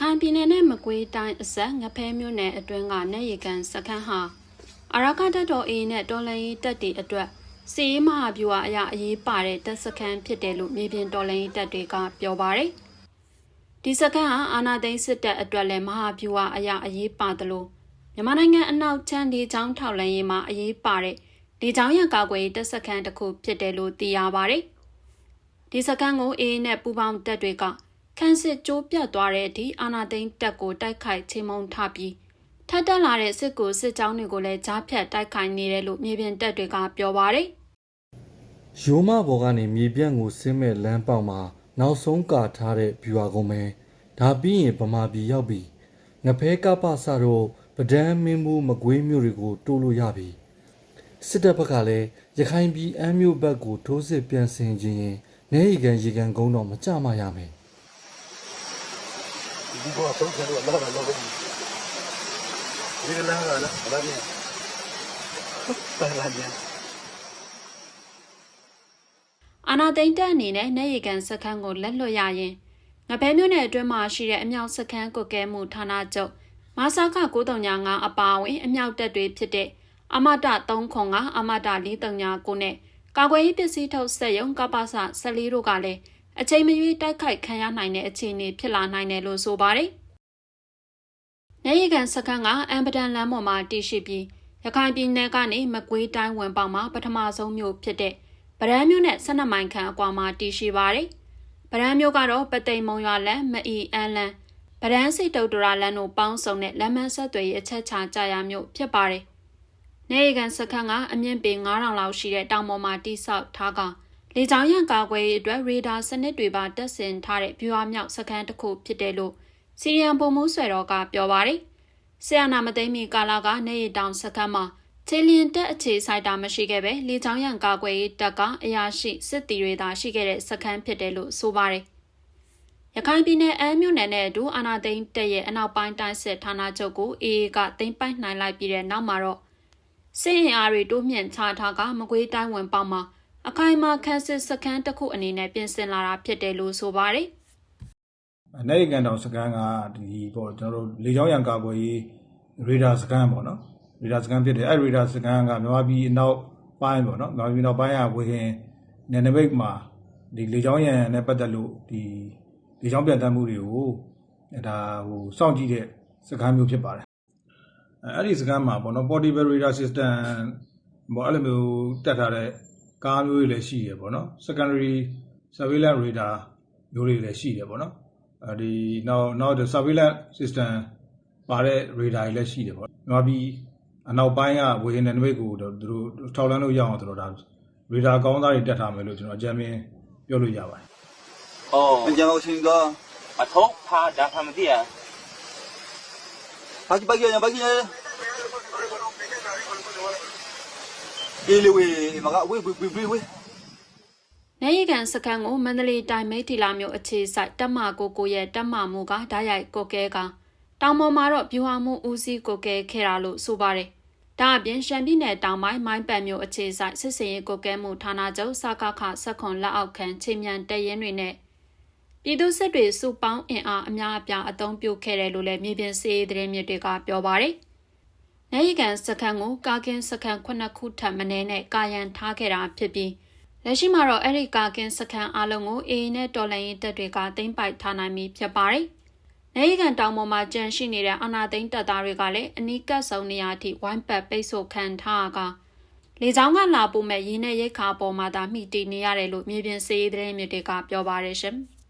ခိုင်ပြည်နယ်နဲ့မကွေးတိုင်းအစပ်ငဖဲမြို့နယ်အတွင်းကနယ်ရီကန်စခန်းဟာအရာကတပ်တော် A နဲ့တော်လှန်ရေးတပ်တွေအတွက်စီရေးမဟာဗျူဟာအရာအရေးပါတဲ့တပ်စခန်းဖြစ်တယ်လို့မြေပြင်တော်လှန်ရေးတပ်တွေကပြောပါတယ်။ဒီစခန်းဟာအာနာသိန်းစစ်တပ်အတွက်လည်းမဟာဗျူဟာအရာအရေးပါတယ်လို့မြန်မာနိုင်ငံအနောက်ချမ်းဒီချောင်းထောက်လှမ်းရေးမှာအရေးပါတဲ့ဒီချောင်းရကာကွယ်ရေးတပ်စခန်းတစ်ခုဖြစ်တယ်လို့သိရပါတယ်။ဒီစခန်းကို A နဲ့ပူးပေါင်းတပ်တွေက ခန်းစစ်ကျိုးပြတ်သွားတဲ့အထိအာနာသိန်းတပ်ကိုတိုက်ခိုက်ချိန်မုံထပြီးထပ်တက်လာတဲ့စစ်ကိုစစ်ကြောင်းတွေကိုလည်းကြားဖြတ်တိုက်ခိုက်နေတယ်လို့မြေပြင်တပ်တွေကပြောပါတယ်ရိုးမဘော်ကနေမြေပြန့်ကိုဆင်းမဲ့လမ်းပေါက်မှာနောက်ဆုံးကာထားတဲ့ဗျူဟာကုန်းပဲဒါပြီးရင်ဗမာပြည်ရောက်ပြီငဖဲကပ္ပစတော့ပဒန်းမင်းဘူးမကွေးမြို့တွေကိုတိုးလို့ရပြီစစ်တပ်ဘက်ကလည်းရခိုင်ပြည်အမ်းမြို့ဘက်ကိုထိုးစစ်ပြန်ဆင်ခြင်းရင်နေရီကန်ရေကန်ကုန်းတော့မကြမရမယ် ဒီဘောဆုံးတယ်တော့လာလာလာဒီလာလာလာလာပြန်ပါလာပြန်အာနာသိန်းတပ်အနေနဲ့နေရီကန်စခန်းကိုလက်လွတ်ရရင်ငဖဲမြို့နယ်အတွင်းမှာရှိတဲ့အမြောက်စခန်းကုတ်ကဲမှုဌာနချုပ်မဆာခ939အပါအဝင်အမြောက်တပ်တွေဖြစ်တဲ့အမတ305အမတ439နဲ့ကာကွယ်ရေးပစ္စည်းထုတ်စက်ရုံကပ္ပစ14တို့ကလည်း အချိန်မရွေးတိုက်ခိုက်ခံရနိုင်တဲ့အခြေအနေဖြစ်လာနိုင်တယ်လို့ဆိုပါတယ်။နေရီကန်စခန်းကအမ်ပဒန်လမ်းပေါ်မှာတည်ရှိပြီးရခိုင်ပြည်နယ်ကနေမကွေးတိုင်းဝင်ပေါက်မှာပထမဆုံးမြို့ဖြစ်တဲ့ဗရန်မြို့နဲ့12မိုင်ခန့်အကွာမှာတည်ရှိပါတယ်။ဗရန်မြို့ကတော့ပသိမ်မုံရွာလမ်းမအီအန်လမ်းဗရန်စိတ်တုတ်တရာလမ်းတို့ပေါင်းစုံတဲ့လမ်းမဆက်သွယ်ရေးအချက်ချာကြရမြို့ဖြစ်ပါတယ်။နေရီကန်စခန်းကအမြင့်ပေ9000လောက်ရှိတဲ့တောင်ပေါ်မှာတိဆောက်ထားက လေကြောင်းရန်ကာကွယ်ရေးအတွက်ရေဒါစနစ်တွေပါတပ်ဆင်ထားတဲ့ဗျူဟာမြောက်စခန်းတစ်ခုဖြစ်တယ်လို့စီရီယံပုံမှုဆွဲတော်ကပြောပါတယ်။ဆီယနာမသိမ်းမီကာလာကနေရီတောင်စခန်းမှာချေလျင်တက်အခြေဆိုင်တာမရှိခဲ့ပဲလေချောင်းရန်ကာကွယ်ရေးတပ်ကအရာရှိစစ်တီတွေသာရှိခဲ့တဲ့စခန်းဖြစ်တယ်လို့ဆိုပါတယ်။ရခိုင်ပြည်နယ်အမ်းမြို့နယ်နဲ့အတူအာနာသိန်းတက်ရဲ့အနောက်ပိုင်းတိုင်းစစ်ဌာနချုပ်ကို AA ကသိမ်းပိုက်နိုင်လိုက်ပြီးတဲ့နောက်မှာတော့စစ်အင်အားတွေတိုးမြင့်ချထားကမကွေးတိုင်းဝင်ပေါက်မှာ အခိုင်အမာခန်းစစ်စခန်းတစ်ခုအနေနဲ့ပြင်ဆင်လာတာဖြစ်တယ်လို့ဆိုပါတယ်။အနေရိကန်တောင်စကန်ကဒီပေါ့ကျွန်တော်တို့လေကြောင်းရန်ကာကွယ်ရေးရေဒါစကန်ပေါ့နော်ရေဒါစကန်ဖြစ်တယ်အဲ့ရေဒါစကန်ကမြန်မာပြည်အနောက်ပိုင်းပေါ့နော်မြန်မာပြည်နောက်ပိုင်းကဝေဟင်နယ်နိမိတ်မှာဒီလေကြောင်းရန်နဲ့ပတ်သက်လို့ဒီလေကြောင်းပြန်တမ်းမှုတွေကိုအဲဒါဟိုစောင့်ကြည့်တဲ့စကန်မျိုးဖြစ်ပါတယ်အဲအဲ့ဒီစကန်မှာပေါ့နော် portable radar system ပေါ့အဲ့လိုမျိုးတက်ထားတဲ့ ကားမျိုးတွေလည်းရှိတယ်ပေါ့နော် secondary surveillance radar မျိုးတွေလည်းရှိတယ်ပေါ့နော်အဲဒီနောက်နောက် surveillance system ပါတဲ့ radar တွေလည်းရှိတယ်ပေါ့မြာပြီးအနောက်ပိုင်းကဝေဟင်နယ်နိမိတ်ကိုသူတို့ထောက်လန်းလို့ရအောင်သူတို့ဒါ radar ကောင်းသားတွေတက်ထားမယ်လို့ကျွန်တော်အကြံပေးပြောလို့ရပါတယ်။အော်အကြံအောင်ရှင်ကအထုပ်ဖားဒါဖာမသိရ။ဘာကြီးဘာကြီးဘာကြီး အေးလေဝေးမကဝေးဝေးဝေးဝေးဝေးနေရီကန်စခန်းကိုမန္တလေးတိုင်းမိထီလာမြို့အခြေစိုက်တက်မကိုကိုရဲ့တက်မမှုကဓာတ်ရိုက်ကိုကဲကတောင်ပေါ်မှာတော့ဗျူဟာမှုဦးစီးကိုကဲခဲ့တာလို့ဆိုပါတယ်။ဒါအပြင်ရှမ်းပြည်နယ်တောင်ပိုင်းမိုင်းပန်မြို့အခြေစိုက်စစ်စင်ရေးကိုကဲမှုဌာနချုပ်စကခစက်ခွန်လက်အောက်ခံချိန်မြန်တရင်တွေနဲ့ပြည်သူစစ်တွေစုပေါင်းအင်အားအများအပြားအသုံးပြုခဲ့တယ်လို့လည်းမြေပြင်စီးရေးသတင်းမြစ်တွေကပြောပါတယ်။ နေရီကန်စခန်းကိုကာကင်းစခန်းခုနှစ်ခုထပ်မင်းနဲ့ကာယံထားခဲ့တာဖြစ်ပြီးလက်ရှိမှာတော့အဲ့ဒီကာကင်းစခန်းအလုံးကို AA နဲ့တော်လှန်ရေးတပ်တွေကသိမ်းပိုက်ထားနိုင်ပြီဖြစ်ပါတယ်။နေရီကန်တောင်ပေါ်မှာကြန့်ရှိနေတဲ့အာနာသိန်းတပ်သားတွေကလည်းအနီးကပ်ဆုံးနေရာထိဝိုင်းပတ်ပိတ်ဆို့ခံထားရကလေကြောင်းကလာပို့မဲ့ရင်းနဲ့ရိတ်ခါပေါ်မှာသာမိတည်နေရတယ်လို့မြေပြင်စီးရေးသတင်းမြစ်တွေကပြောပါတယ်ရှင်။